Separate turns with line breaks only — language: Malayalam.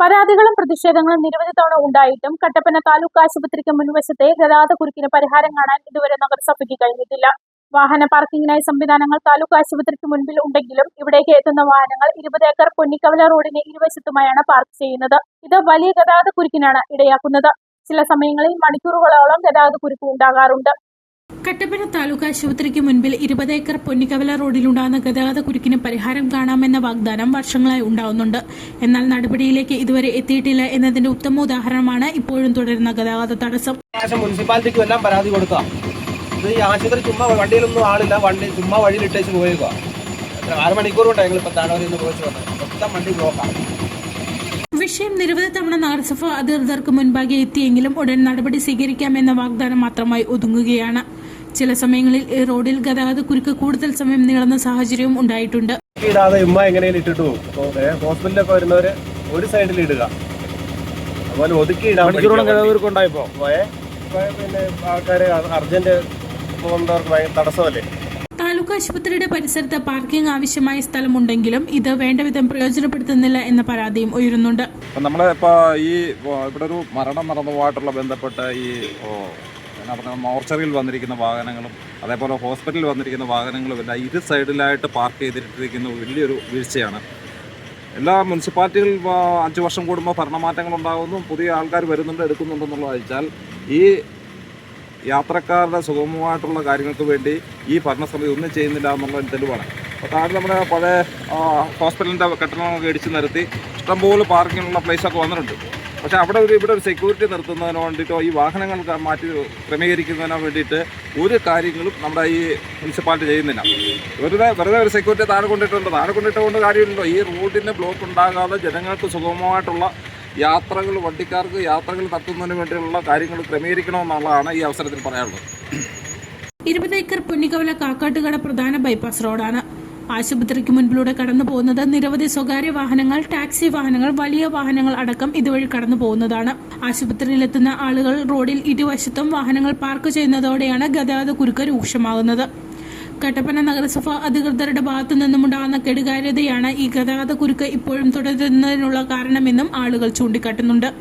പരാതികളും പ്രതിഷേധങ്ങളും നിരവധി തവണ ഉണ്ടായിട്ടും കട്ടപ്പന താലൂക്ക് ആശുപത്രിക്ക് മുൻവശത്തെ ഗതാഗത കുരുക്കിന് പരിഹാരം കാണാൻ ഇതുവരെ നഗരസഭയ്ക്ക് കഴിഞ്ഞിട്ടില്ല. വാഹന പാർക്കിങ്ങിനായി സംവിധാനങ്ങൾ താലൂക്ക് ആശുപത്രിക്ക് മുൻപിൽ ഉണ്ടെങ്കിലും ഇവിടേക്ക് എത്തുന്ന വാഹനങ്ങൾ ഇരുപത് ഏക്കർ പൊന്നിക്കവല റോഡിന് ഇരുവശത്തുമായാണ് പാർക്ക് ചെയ്യുന്നത്. ഇത് വലിയ ഗതാഗത കുരുക്കിനാണ് ഇടയാക്കുന്നത്. ചില സമയങ്ങളിൽ മണിക്കൂറുകളോളം ഗതാഗത കുരുക്ക് ഉണ്ടാകാറുണ്ട്. കട്ടപ്പന താലൂക്ക് ആശുപത്രിക്ക് മുൻപിൽ ഇരുപത് ഏക്കർ പൊന്നിക്കവല റോഡിലുണ്ടാകുന്ന ഗതാഗത കുരുക്കിന് പരിഹാരം കാണാമെന്ന വാഗ്ദാനം വർഷങ്ങളായി ഉണ്ടാവുന്നുണ്ട്. എന്നാൽ നടപടിയിലേക്ക് ഇതുവരെ എത്തിയിട്ടില്ല എന്നതിന്റെ ഉത്തമ ഉദാഹരണമാണ് ഇപ്പോഴും തുടരുന്ന ഗതാഗത തടസ്സം.
മുനിസിപ്പാലിറ്റിക്ക് എല്ലാം പരാതി കൊടുക്കാം ഇത് ഈ ആശുപത്രി ചുമ്മാ വണ്ടിയിലൊന്നും ആളില്ല വണ്ടി ചുമ്മാ വഴിയിലിട്ടേച്ച് പോയേക്കുക ആറ് മണിക്കൂർ കൊണ്ടാണ് ഞങ്ങൾ ഇപ്പം താഴെ നിന്ന് പോയിച്ച് വന്നത്. മൊത്തം വണ്ടി ബ്ലോക്കാണ്
വിഷയം നിരവധി തവണ നഗരസഭ അധികൃതർക്ക് മുൻപാകെ എത്തിയെങ്കിലും ഉടൻ നടപടി സ്വീകരിക്കാമെന്ന വാഗ്ദാനം മാത്രമായി ഒതുങ്ങുകയാണ്. ചില സമയങ്ങളിൽ ഈ റോഡിൽ ഗതാഗത കുരുക്ക് കൂടുതൽ സമയം നീളുന്ന സാഹചര്യവും ഉണ്ടായിട്ടുണ്ട്.
ഇടാതെ ഉമ്മ എങ്ങനെയും ഇട്ടിട്ട് പോകും. ഹോസ്പിറ്റലിലൊക്കെ വരുന്നവരെ ഒരു സൈഡിൽ ഇടുക. അതുപോലെ ഒതുക്കി ഇടാൻ
ഉണ്ടായപ്പോ
പോയേ പിന്നെ ആൾക്കാർ അർജന്റ് പോകുന്നവർക്ക് തടസ്സമല്ലേ?
താലൂക്ക് ആശുപത്രിയുടെ പരിസരത്ത് പാർക്കിംഗ് ആവശ്യമായ സ്ഥലമുണ്ടെങ്കിലും ഇത് വേണ്ടവിധം പ്രയോജനപ്പെടുത്തുന്നില്ല എന്ന പരാതിയും ഉയരുന്നുണ്ട്.
നമ്മളെ നമ്മൾ ഇപ്പോൾ ഈ ഇവിടെ ഒരു മരണം നടന്നതുമായിട്ടുള്ള ബന്ധപ്പെട്ട ഈ പറയുക മോർച്ചറിയിൽ വന്നിരിക്കുന്ന വാഹനങ്ങളും അതേപോലെ ഹോസ്പിറ്റലിൽ വന്നിരിക്കുന്ന വാഹനങ്ങളും എല്ലാം ഇരു സൈഡിലായിട്ട് പാർക്ക് ചെയ്തിട്ടിരിക്കുന്ന വലിയൊരു വീഴ്ചയാണ്. എല്ലാ മുനിസിപ്പാലിറ്റികളിൽ അഞ്ച് വർഷം കൂടുമ്പോൾ ഭരണമാറ്റങ്ങൾ ഉണ്ടാകുന്നു പുതിയ ആൾക്കാർ വരുന്നുണ്ട് എടുക്കുന്നുണ്ടെന്നുള്ളത് വെച്ചാൽ ഈ യാത്രക്കാരുടെ സുഗമമായിട്ടുള്ള കാര്യങ്ങൾക്ക് വേണ്ടി ഈ ഭരണസമിതി ഒന്നും ചെയ്യുന്നില്ല എന്നുള്ളത് തെളിവാണ്. അപ്പോൾ താഴെ നമ്മുടെ പഴയ ഹോസ്പിറ്റലിന്റെ കെട്ടിടങ്ങളൊക്കെ ഇടിച്ച് നിരത്തി ഇഷ്ടംപോലെ പാർക്കിങ്ങിനുള്ള പ്ലേസൊക്കെ വന്നിട്ടുണ്ട്. പക്ഷേ അവിടെ ഒരു ഇവിടെ ഒരു സെക്യൂരിറ്റി നിർത്തുന്നതിനോ വേണ്ടിയിട്ടോ ഈ വാഹനങ്ങൾ മാറ്റി ക്രമീകരിക്കുന്നതിനോ വേണ്ടിയിട്ട് ഒരു കാര്യങ്ങളും നമ്മുടെ ഈ മുനിസിപ്പാലിറ്റി ചെയ്യുന്നില്ല. വെറുതെ വെറുതെ ഒരു സെക്യൂരിറ്റി താഴെ കൊണ്ടിട്ടുണ്ട്. താഴെ കൊണ്ടിട്ടുകൊണ്ട് കാര്യമില്ലല്ലോ. ഈ റോഡിന് ബ്ലോക്ക് ഉണ്ടാകാതെ ജനങ്ങൾക്ക് സുഗമമായിട്ടുള്ള യാത്രകൾ വണ്ടിക്കാർക്ക് യാത്രകൾ നടത്തുന്നതിന് വേണ്ടിയുള്ള കാര്യങ്ങൾ ക്രമീകരിക്കണമെന്നുള്ളതാണ് ഈ അവസരത്തിൽ പറയാനുള്ളത്.
ഇരുപത് ഏക്കർ പൊന്നിക്കവല കാക്കാട്ടുകട പ്രധാന ബൈപ്പാസ് റോഡാണ് ആശുപത്രിക്ക് മുൻപിലൂടെ കടന്നു പോകുന്നത് നിരവധി സ്വകാര്യ വാഹനങ്ങൾ ടാക്സി വാഹനങ്ങൾ വലിയ വാഹനങ്ങൾ അടക്കം ഇതുവഴി കടന്നു പോകുന്നതാണ്. ആശുപത്രിയിലെത്തുന്ന ആളുകൾ റോഡിൽ ഇരുവശത്തും വാഹനങ്ങൾ പാർക്ക് ചെയ്യുന്നതോടെയാണ് ഗതാഗത കുരുക്ക് രൂക്ഷമാകുന്നത്. കട്ടപ്പന നഗരസഭ അധികൃതരുടെ ഭാഗത്തു നിന്നുമുണ്ടാകുന്ന കെടുകാര്യതയാണ് ഈ ഗതാഗത കുരുക്ക് ഇപ്പോഴും തുടരുന്നതിനുള്ള കാരണമെന്നും ആളുകൾ ചൂണ്ടിക്കാട്ടുന്നുണ്ട്.